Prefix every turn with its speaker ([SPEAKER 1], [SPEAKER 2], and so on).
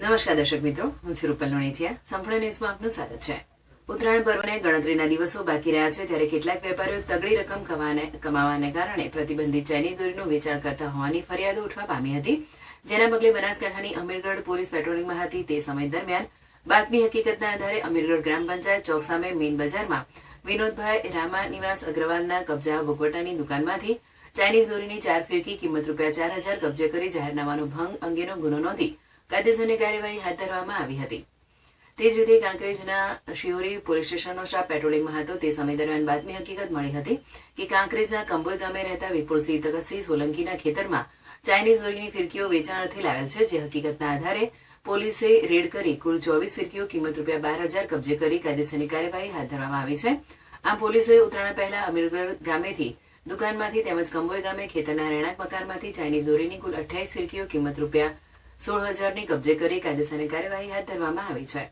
[SPEAKER 1] નમસ્કાર દર્શક મિત્રો, હું છું રૂપલ નોણીચિયા સંપૂર્ણ ન્યૂઝમાં આપનું સ્વાગત છે. ઉત્તરાયણ પર્વને ગણતરીના દિવસો બાકી રહ્યા છે ત્યારે કેટલાક વેપારીઓ તગડી રકમ કમાવાને- કારણે પ્રતિબંધિત ચાઇનીઝ દોરીનું વેચાણ કરતા હોવાની ફરિયાદો ઉઠવા પામી હતી. જેના પગલે બનાસકાંઠાની અમીરગઢ પોલીસ પેટ્રોલિંગમાં હતી તે સમય દરમિયાન. બાતમી હકીકતના આધારે અમીરગઢ ગ્રામ પંચાયત ચોક સામે મેઇન બજારમાં વિનોદભાઈ રામા નિવાસ અગ્રવાલના કબજા ભોગવટાની દુકાનમાંથી ચાઇનીઝ દોરીની ચાર ફીરકી કિંમત રૂપિયા ચાર હજાર કબજે કરી જાહેરનામાનો ભંગ અંગેનો ગુનો નોંધી કાયદેસરની કાર્યવાહી હાથ ધરવામાં આવી હતી. તે જ રીતે કાંકરેજના શિહોરી પોલીસ સ્ટેશનનો સ્ટાફ પેટ્રોલિંગમાં હતો. તે સમય દરમિયાન બાતમી હકીકત મળી હતી કે કાંકરેજના કંબોઈ ગામે રહેતા વિપુલસિંહ તગતસિંહ સોલંકીના ખેતરમાં ચાઇનીઝ દોરીની ફિરકીઓ વેચાણ અર્થે લાવેલ છે, જે હકીકતના આધારે પોલીસે રેડ કરી કુલ ચોવીસ ફિરકીઓ કિંમત રૂપિયા બાર હજાર કબજે કરી કાયદેસરની કાર્યવાહી હાથ ધરવામાં આવી છે. આમ પોલીસે ઉત્તરાયણ પહેલા અમીરગઢ ગામેથી દુકાનમાંથી તેમજ કંબોઈ ગામે ખેતરના રહેણાંક મકાનમાંથી ચાઇનીઝ દોરીની કુલ અઠ્યાવીસ ફિરકીઓ કિંમત રૂપિયા સોળ હજારની કબજે કરી કાયદેસરની કાર્યવાહી હાથ ધરવામાં આવી છે.